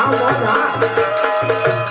આ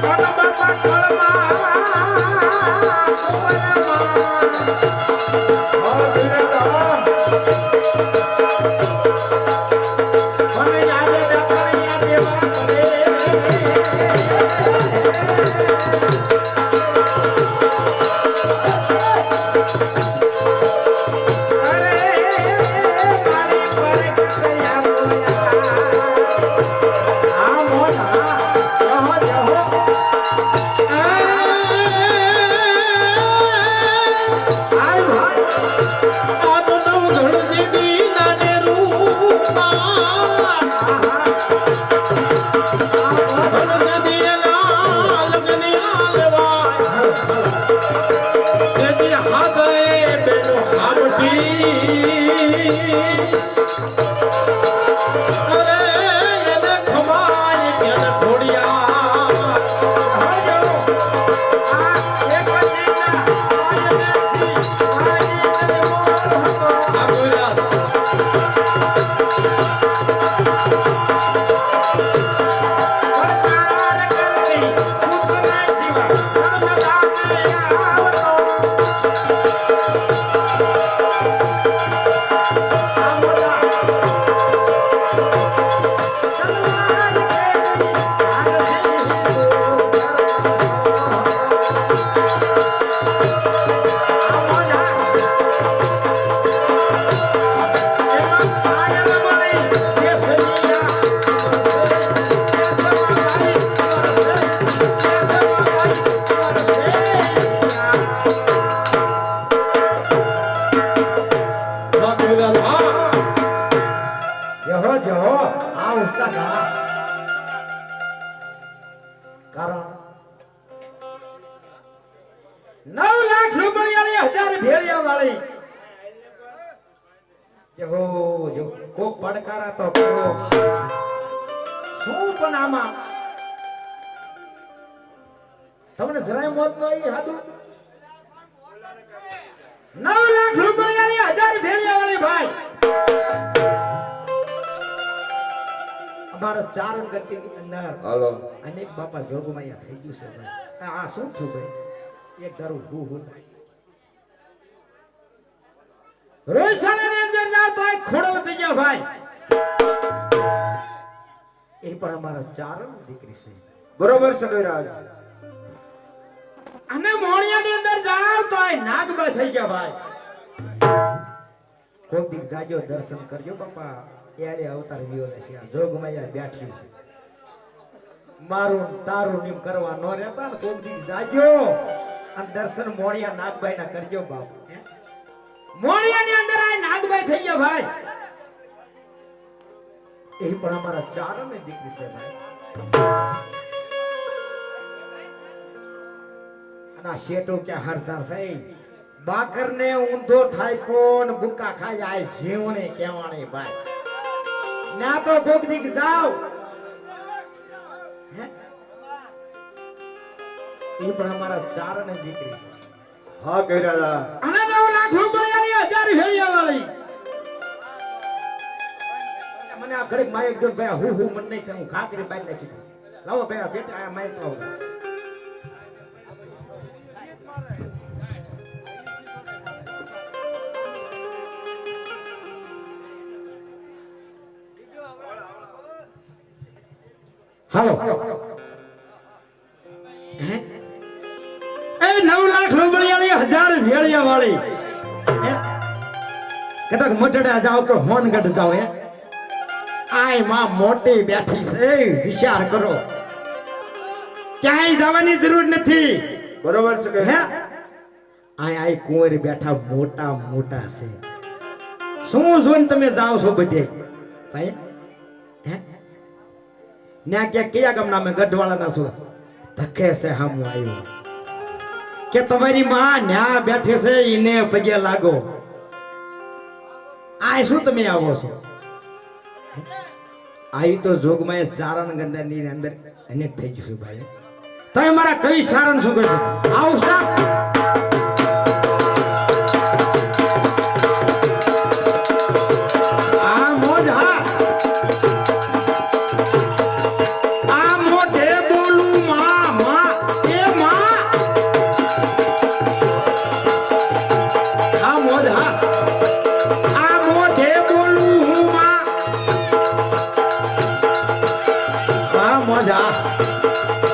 કોણ બાપા શું પણ આમાં? તમને જરાય મોત નો આવી હાદું? નવ લાખ રૂપિયાની હજાર ભેળિયા વાળી ભાઈ. અમારા ચાર ગતિની અંદર હલો. અનેક બાપા જોગમાં અહીંયા થઈ ગયું છે ભાઈ. આ શું થયું ભાઈ? એક દારૂ ગુ હોતા. રોષાની અંદર જાવ તો ખોડો થઈ ગયા ભાઈ. પણ અમારા ચારણ દીકરી છે. બરોબર છે કૈરાજ અને મોણિયાની અંદર જાવ તો આ નાગબા થઈ ગયા ભાઈ. કોક દીક જાજો દર્શન કરજો બાપા. એલે અવતાર વિયો છે. જોગમાયા બેઠી છે. મારું તારું નિમ કરવા ન રહેતા ને કોક દીક જાજો અને દર્શન મોણિયા નાગભાઈ ના કરજો બાપ. મોણિયા ની અંદર આ નાગભાઈ થઈ ગયા ભાઈ. એ પણ અમારા ચારમે દીકરી છે ભાઈ. અને શેટો શેઠો ક્યાં હરતા છે? બાકર ને ઊંધો થાય કોણ? ભૂકા ખાય આ જીવણે કેવાણે ભાઈ. ના તો કોક દીક જાવ. હે? એ પણ અમારા ચારણે દીકરી છે. હા કૈરાજા અને નવ લાખ હજાર ફેરિયા વાળી આ ઘડીક માયક જો ભાઈ હું હું, મન નહીં છે હું ઘા બાઈ નાખી દઉં. લાવો ભાઈ બેટા, આ માયક લાવો હાલો. એ નવ લાખ રૂપિયા હજાર વેળિયા વાળી? કદાચ મટડા જાઓ કે હોનગઢ જાઓ હે? આયમાં મોટી બેઠી છે. વિચાર કરો. ક્યાંય જવાની જરૂર નથી. બરોબર છે હે? કૈરાજ આય આય કુંવર બેઠા મોટા મોટા છે. શું જોઈને તમે જાઓ છો બધે? ભાઈ હે? ન્યા કે કયા ગામના અમે ગઢવાળાના છો? ધકે છે હામું આવ્યું કે તમારી માં ન્યા બેઠી છે ઈને પગે લાગો. આ શું તમે આવો છો? આવી તો જોગમાં ચારણ ગંધાની અંદર એને થઈ જશું ભાઈ. તમે મારા કવિ સારણ શું કહેશો આવું સાહેબ અન મને